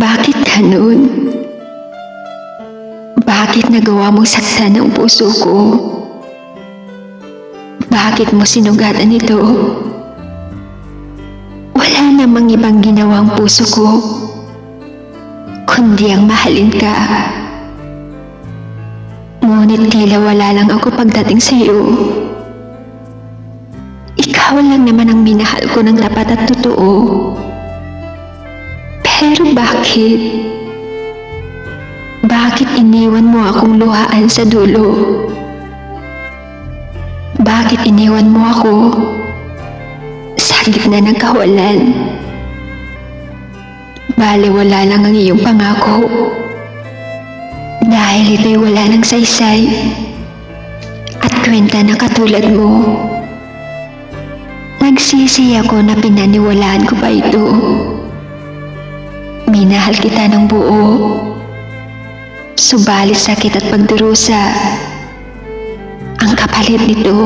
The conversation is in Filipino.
Bakit ganun? Bakit nagawa mo saktan ang puso ko? Bakit mo sinugatan ito? Wala namang ibang ginawa ang puso ko, kundi ang mahalin ka. Ngunit tila wala lang ako pagdating sa iyo. Ikaw lang naman ang minahal ko ng tapat at totoo. Pero bakit? Bakit iniwan mo akong luhaan sa dulo? Bakit iniwan mo ako sa gitna ng kawalan? Bale wala lang ang iyong pangako. Dahil ito'y wala ng saysay at kwenta na katulad mo. Nagsisi ako na pinaniwalaan ko pa ito. Minahal kita ng buo. Subalit sakit at pagdurusa. Ang kapalit nito,